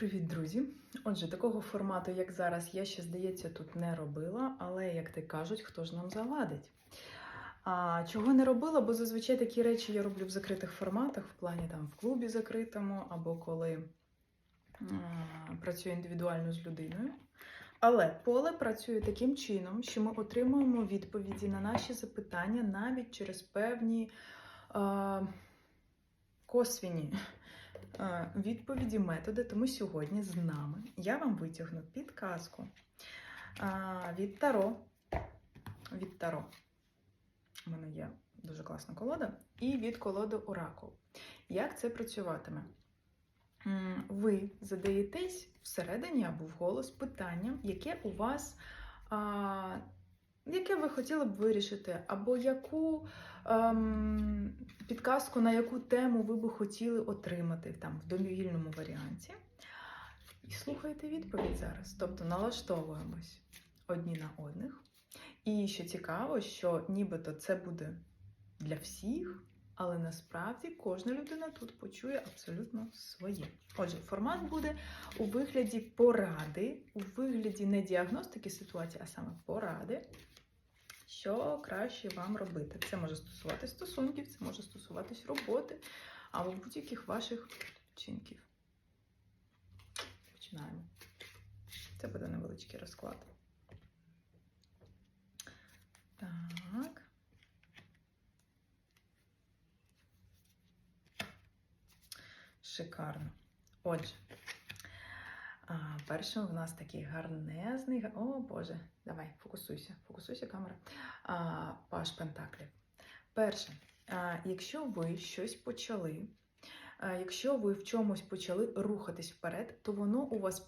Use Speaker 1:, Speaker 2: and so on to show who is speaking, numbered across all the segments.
Speaker 1: Привіт, друзі! Отже, такого формату, як зараз, я ще, здається, тут не робила, але, як ти кажуть, хто ж нам завадить? А, чого не робила, бо зазвичай такі речі я роблю в закритих форматах, в плані там в клубі закритому, або коли а, працюю індивідуально з людиною. Але поле працює таким чином, що ми отримуємо відповіді на наші запитання навіть через певні а, косвіні відповіді, методи. Тому сьогодні з нами я вам витягну підказку від Таро. Від Таро. У мене є дуже класна колода. І від колоди Оракул. Як це працюватиме? Ви задаєтесь всередині або вголос питанням, яке у вас. Яке ви хотіли б вирішити, або яку ем, підказку, на яку тему ви би хотіли отримати там в довільному варіанті. І слухайте відповідь зараз. Тобто налаштовуємось одні на одних. І що цікаво, що нібито це буде для всіх, але насправді кожна людина тут почує абсолютно своє. Отже, формат буде у вигляді поради, у вигляді не діагностики ситуації, а саме поради. Що краще вам робити? Це може стосуватись стосунків, це може стосуватись роботи або будь-яких ваших вчинків. Починаємо. Це буде невеличкий розклад. Так. Шикарно. Отже, а, першим в нас такий гарнезний. О, Боже, давай, фокусуйся, фокусуйся, камера. А, Паш Пентаклів. Перше, а, якщо ви щось почали, якщо ви в чомусь почали рухатись вперед, то воно у вас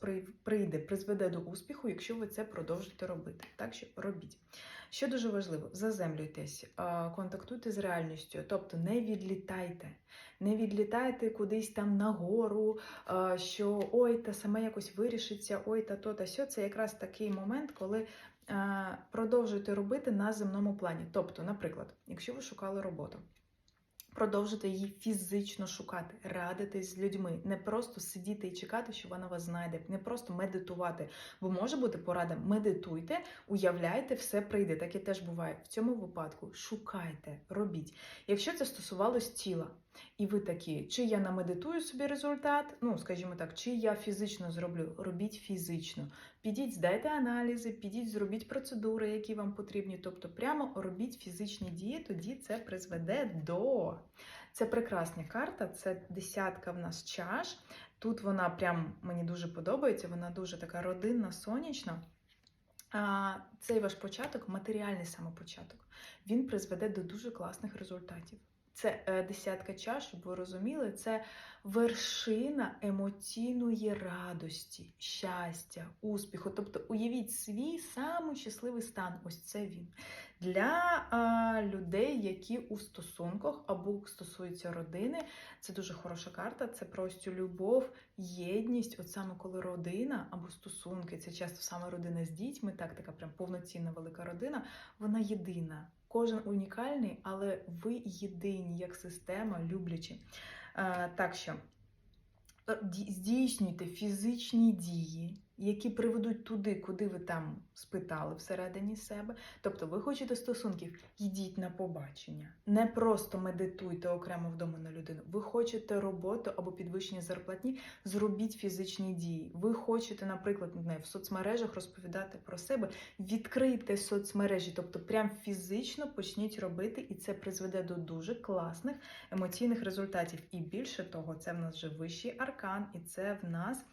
Speaker 1: прийде, призведе до успіху, якщо ви це продовжите робити. Так що робіть. Що дуже важливо, заземлюйтесь, контактуйте з реальністю, тобто не відлітайте, не відлітайте кудись там нагору, що ой, та саме якось вирішиться, ой, та то та сьо. Це якраз такий момент, коли а, продовжуєте робити на земному плані. Тобто, наприклад, якщо ви шукали роботу. Продовжуйте її фізично шукати, радитись з людьми, не просто сидіти і чекати, що вона вас знайде, не просто медитувати. Бо може бути порада: медитуйте, уявляйте, все прийде. Таке теж буває. В цьому випадку шукайте, робіть. Якщо це стосувалось тіла, і ви такі, чи я намедитую собі результат, ну скажімо так, чи я фізично зроблю, робіть фізично. Підіть, здайте аналізи, підіть, зробіть процедури, які вам потрібні. Тобто, прямо робіть фізичні дії, тоді це призведе до. Це прекрасна карта, це десятка в нас чаш. Тут вона прям мені дуже подобається, вона дуже така родинна, сонячна. А цей ваш початок, матеріальний саме початок, він призведе до дуже класних результатів. Це е, десятка чаш, щоб ви розуміли, це вершина емоційної радості, щастя, успіху. Тобто уявіть свій самий щасливий стан. Ось це він. Для а, людей, які у стосунках або стосуються родини, це дуже хороша карта. Це про ось цю любов, єдність. От саме коли родина або стосунки, це часто саме родина з дітьми, так така прям повноцінна велика родина, вона єдина. Кожен унікальний, але ви єдині як система, люблячі. Е, так що е, здійснюйте фізичні дії, які приведуть туди, куди ви там спитали всередині себе. Тобто, ви хочете стосунків, йдіть на побачення. Не просто медитуйте окремо вдома на людину. Ви хочете роботу або підвищення зарплатні, зробіть фізичні дії. Ви хочете, наприклад, не в соцмережах розповідати про себе, відкрийте соцмережі, тобто прям фізично почніть робити, і це призведе до дуже класних емоційних результатів. І більше того, це в нас вже вищий аркан, і це в нас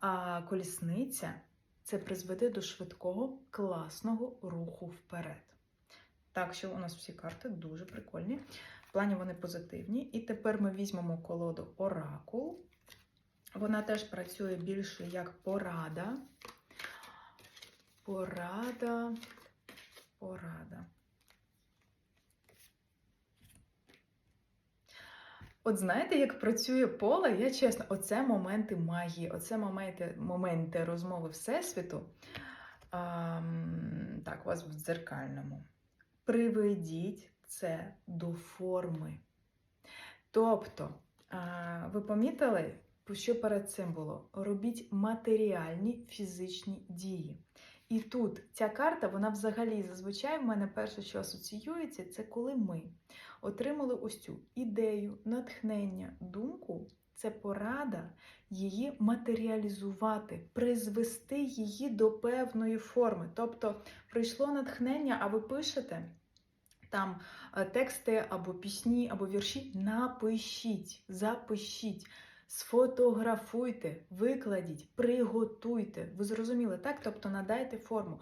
Speaker 1: а, колісниця. Це призведе до швидкого, класного руху вперед. Так що у нас всі карти дуже прикольні. В плані вони позитивні. І тепер ми візьмемо колоду Оракул. Вона теж працює більше як порада. Порада. Порада. От знаєте, як працює поле, я чесно, оце моменти магії, оце моменти, моменти розмови Всесвіту. Ам, так, у вас в дзеркальному. Приведіть це до форми. Тобто, а, ви помітили, що перед цим було? Робіть матеріальні фізичні дії. І тут ця карта, вона взагалі зазвичай в мене перше, що асоціюється, це коли ми отримали ось цю ідею, натхнення, думку. Це порада її матеріалізувати, призвести її до певної форми. Тобто прийшло натхнення, а ви пишете там е, тексти або пісні, або вірші. Напишіть, запишіть, сфотографуйте, викладіть, приготуйте. Ви зрозуміли, так? Тобто надайте форму.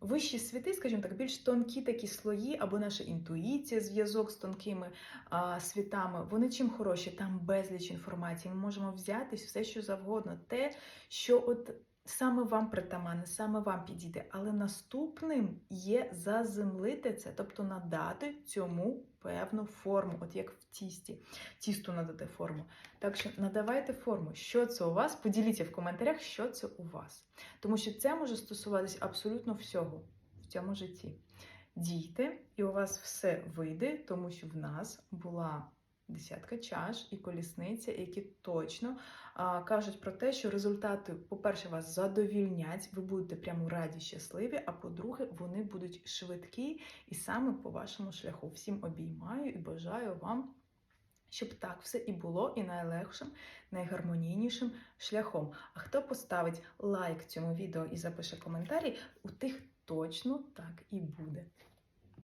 Speaker 1: Вищі світи, скажімо так, більш тонкі такі слої, або наша інтуїція, зв'язок з тонкими світами, вони чим хороші? Там безліч інформації. Ми можемо взятись все, що завгодно, те, що от саме вам притаманне, саме вам підійде. Але наступним є заземлити це, тобто надати цьому певну форму, от як в тісті. Тісту надати форму. Так що надавайте форму. Що це у вас? Поділіться в коментарях, що це у вас. Тому що це може стосуватись абсолютно всього в цьому житті. Дійте, і у вас все вийде, тому що в нас була десятка чаш і колісниця, які точно а, кажуть про те, що результати, по-перше, вас задовільнять, ви будете прямо раді, щасливі, а по-друге, вони будуть швидкі і саме по вашому шляху. Всім обіймаю і бажаю вам. Щоб так все і було, і найлегшим, найгармонійнішим шляхом. А хто поставить лайк цьому відео і запише коментарі, у тих точно так і буде.